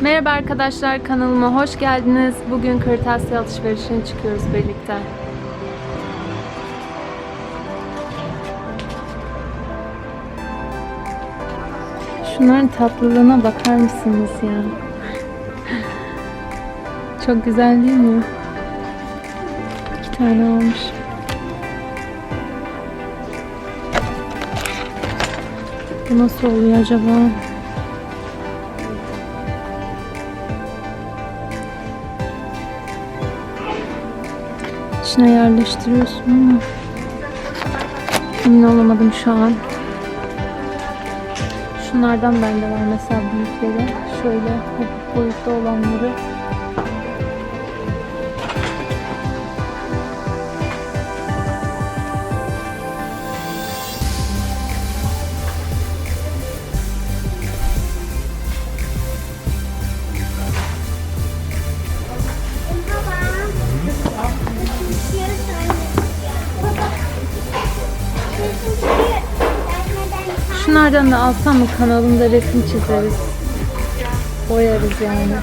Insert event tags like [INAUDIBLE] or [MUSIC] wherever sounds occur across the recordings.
Merhaba arkadaşlar kanalıma hoş geldiniz. Bugün kırtasiye alışverişine çıkıyoruz birlikte. Şunların tatlılığına bakar mısınız ya? [LAUGHS] Çok güzel değil mi? İki tane almış. Bu nasıl oluyor acaba? İçine yerleştiriyorsun ama emin olamadım şu an. Şunlardan bende var mesela büyükleri. Şöyle hafif boyutta olanları. Şunlardan da alsam mı kanalımda resim çizeriz. Boyarız yani.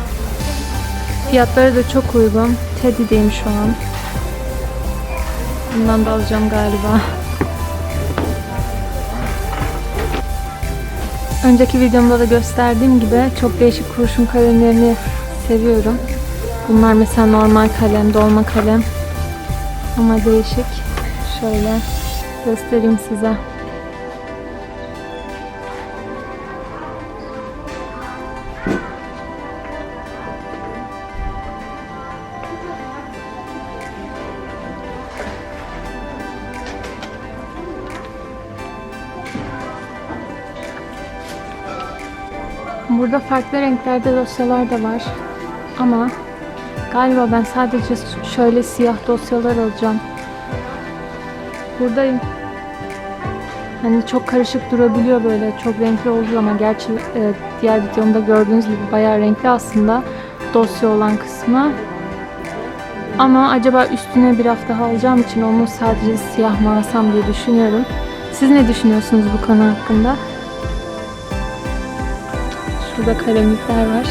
Fiyatları da çok uygun. Teddy'deyim şu an. Bundan da alacağım galiba. Önceki videomda da gösterdiğim gibi çok değişik kurşun kalemlerini seviyorum. Bunlar mesela normal kalem, dolma kalem. Ama değişik. Şöyle göstereyim size. Burada farklı renklerde dosyalar da var. Ama galiba ben sadece şöyle siyah dosyalar alacağım. Buradayım. Hani çok karışık durabiliyor böyle. Çok renkli olduğu ama gerçi e, diğer videomda gördüğünüz gibi bayağı renkli aslında dosya olan kısmı. Ama acaba üstüne bir hafta alacağım için onu sadece siyah mı alsam diye düşünüyorum. Siz ne düşünüyorsunuz bu konu hakkında? Şurada kalemlikler var.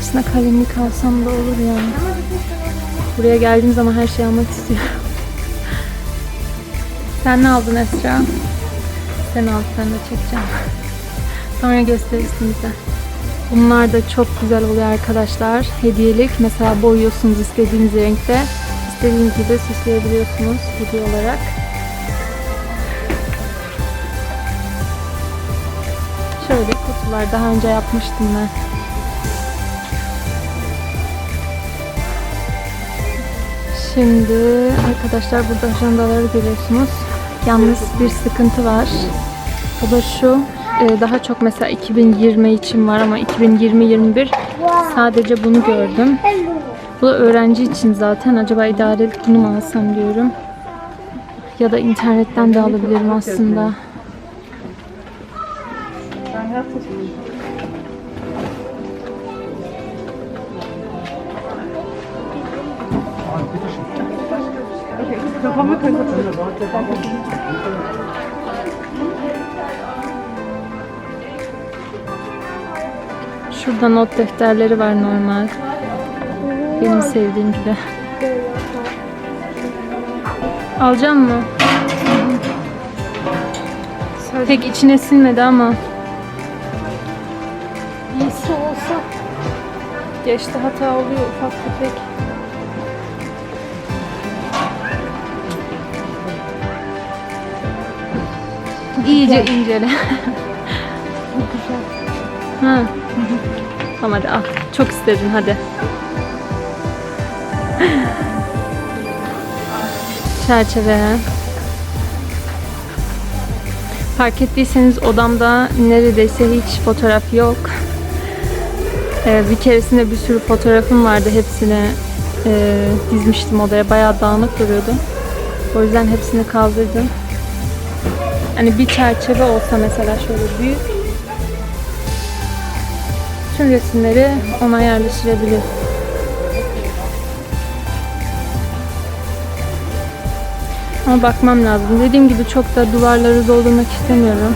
Aslında kalemlik alsam da olur yani. Buraya geldiğim zaman her şeyi almak istiyorum. [LAUGHS] Sen ne aldın Esra? Sen al, sen de çekeceğim. [LAUGHS] Sonra gösterirsin bize. Bunlar da çok güzel oluyor arkadaşlar. Hediyelik. Mesela boyuyorsunuz istediğiniz renkte. İstediğiniz gibi süsleyebiliyorsunuz hediye olarak. Şöyle kutular daha önce yapmıştım ben. Şimdi arkadaşlar burada ajandaları görüyorsunuz. Yalnız bir sıkıntı var. O da şu. e, Daha çok mesela 2020 için var ama 2020-21 sadece bunu gördüm. Bu da öğrenci için zaten. Acaba idarelik bunu mu alsam diyorum. Ya da internetten de alabilirim aslında. Şurada not defterleri var normal. Benim sevdiğim gibi. Alacağım mı? Pek içine sinmedi ama. Geçti hata oluyor ufak tefek. İyice incele. [LAUGHS] ha. Tamam hadi al. Çok istedin hadi. Çerçeve. Fark ettiyseniz odamda neredeyse hiç fotoğraf yok. Ee, bir keresinde bir sürü fotoğrafım vardı. Hepsini e, dizmiştim odaya. Bayağı dağınık duruyordu. O yüzden hepsini kaldırdım. Hani bir çerçeve olsa mesela şöyle büyük. Tüm resimleri ona yerleştirebilir. Ama bakmam lazım. Dediğim gibi çok da duvarları doldurmak istemiyorum.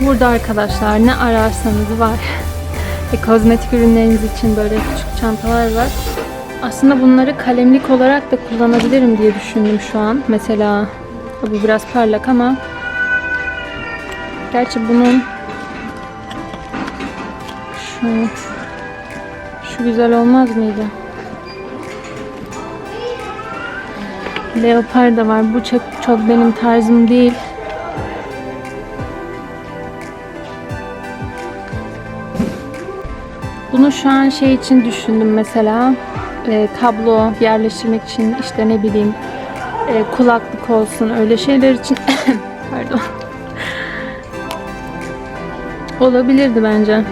Burada arkadaşlar ne ararsanız var. E, kozmetik ürünleriniz için böyle küçük çantalar var. Aslında bunları kalemlik olarak da kullanabilirim diye düşündüm şu an. Mesela bu biraz parlak ama gerçi bunun şu şu güzel olmaz mıydı? Leopar da var. Bu çok, çok benim tarzım değil. Bunu şu an şey için düşündüm mesela. E, kablo yerleştirmek için işte ne bileyim e, kulaklık olsun öyle şeyler için [COUGHS] pardon olabilirdi bence.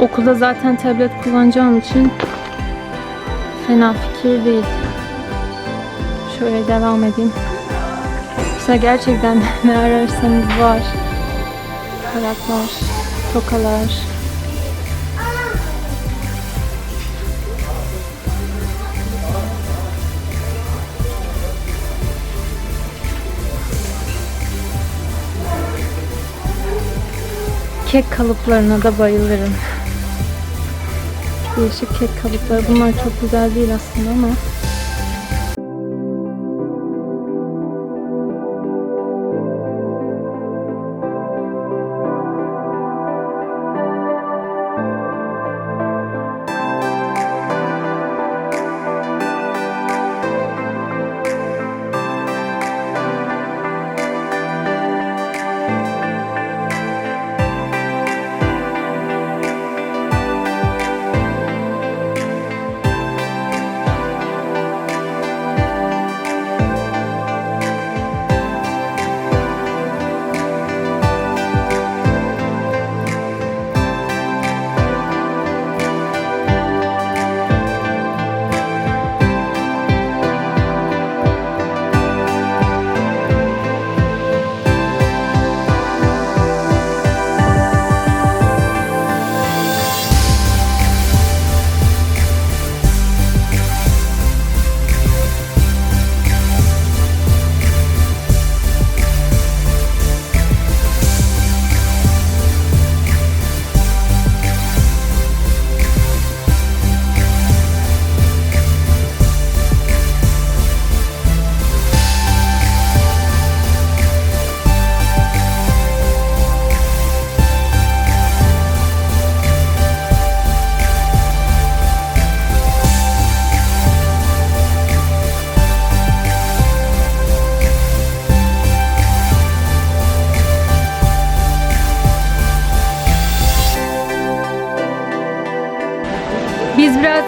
Okulda zaten tablet kullanacağım için fena fikir değil. Şöyle devam edeyim. Mesela gerçekten [LAUGHS] ne ararsanız var. Taraklar, tokalar. Kek kalıplarına da bayılırım. Değişik kek kalıpları. Bunlar çok güzel değil aslında ama.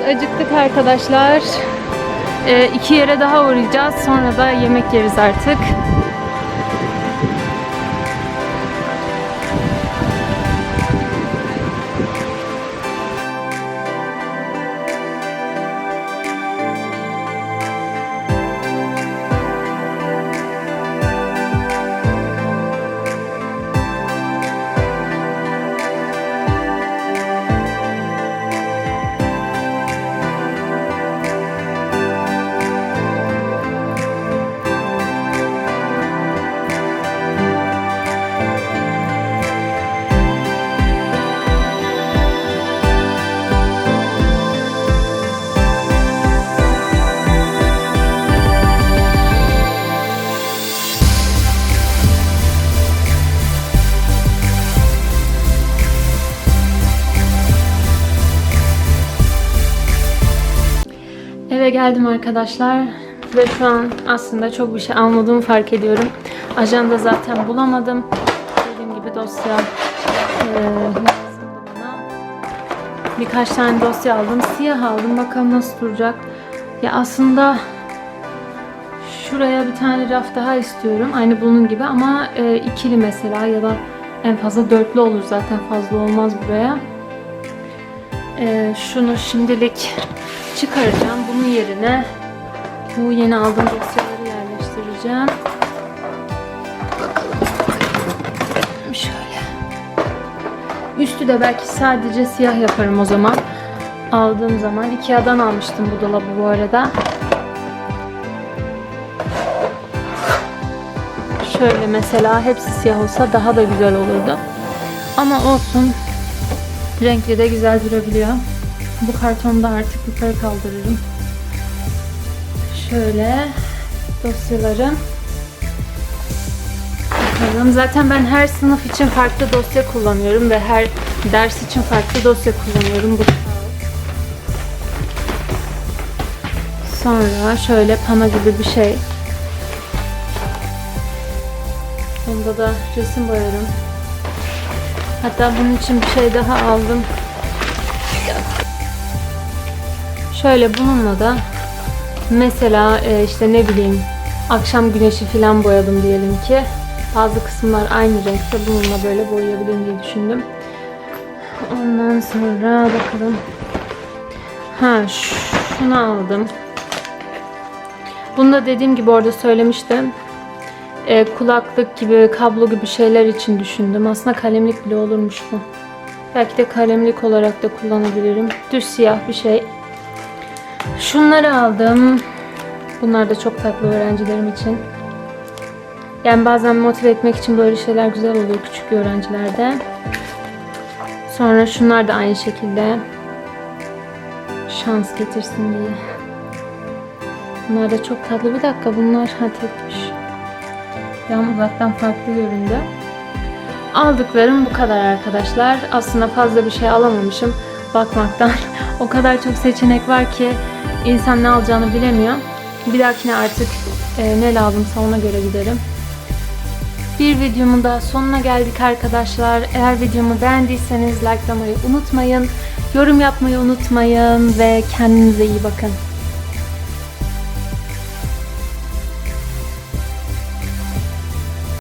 Acıktık arkadaşlar. Ee, iki yere daha uğrayacağız. Sonra da yemek yeriz artık. Eve geldim arkadaşlar ve şu an aslında çok bir şey almadığımı fark ediyorum. Ajanda zaten bulamadım. Dediğim gibi dosya bana. Birkaç tane dosya aldım. Siyah aldım. Bakalım nasıl duracak. Ya aslında şuraya bir tane raf daha istiyorum. Aynı bunun gibi ama e, ikili mesela ya da en fazla dörtlü olur zaten fazla olmaz buraya. E, şunu şimdilik çıkaracağım. Bunun yerine bu yeni aldığım dosyaları yerleştireceğim. Bakalım. Şöyle. Üstü de belki sadece siyah yaparım o zaman. Aldığım zaman. Ikea'dan almıştım bu dolabı bu arada. Şöyle mesela hepsi siyah olsa daha da güzel olurdu. Ama olsun. Renkli de güzel durabiliyor. Bu kartonu da artık yukarı kaldırırım. Şöyle dosyaları bakalım. Zaten ben her sınıf için farklı dosya kullanıyorum ve her ders için farklı dosya kullanıyorum. Bu. Sonra şöyle pano gibi bir şey. Bunda da resim boyarım. Hatta bunun için bir şey daha aldım. Şöyle bununla da mesela e, işte ne bileyim akşam güneşi falan boyadım diyelim ki. Bazı kısımlar aynı renkte bununla böyle boyayabilirim diye düşündüm. Ondan sonra bakalım. Ha şunu aldım. Bunu da dediğim gibi orada söylemiştim. E, kulaklık gibi, kablo gibi şeyler için düşündüm. Aslında kalemlik bile olurmuş bu. Belki de kalemlik olarak da kullanabilirim. Düz siyah bir şey. Şunları aldım. Bunlar da çok tatlı öğrencilerim için. Yani bazen motive etmek için böyle şeyler güzel oluyor küçük öğrencilerde. Sonra şunlar da aynı şekilde. Şans getirsin diye. Bunlar da çok tatlı. Bir dakika bunlar ha tekmiş. Yan uzaktan farklı göründü. Aldıklarım bu kadar arkadaşlar. Aslında fazla bir şey alamamışım bakmaktan. [LAUGHS] o kadar çok seçenek var ki insan ne alacağını bilemiyor. Bir dahakine artık e, ne lazımsa ona göre giderim. Bir videomun da sonuna geldik arkadaşlar. Eğer videomu beğendiyseniz likelamayı unutmayın. Yorum yapmayı unutmayın ve kendinize iyi bakın.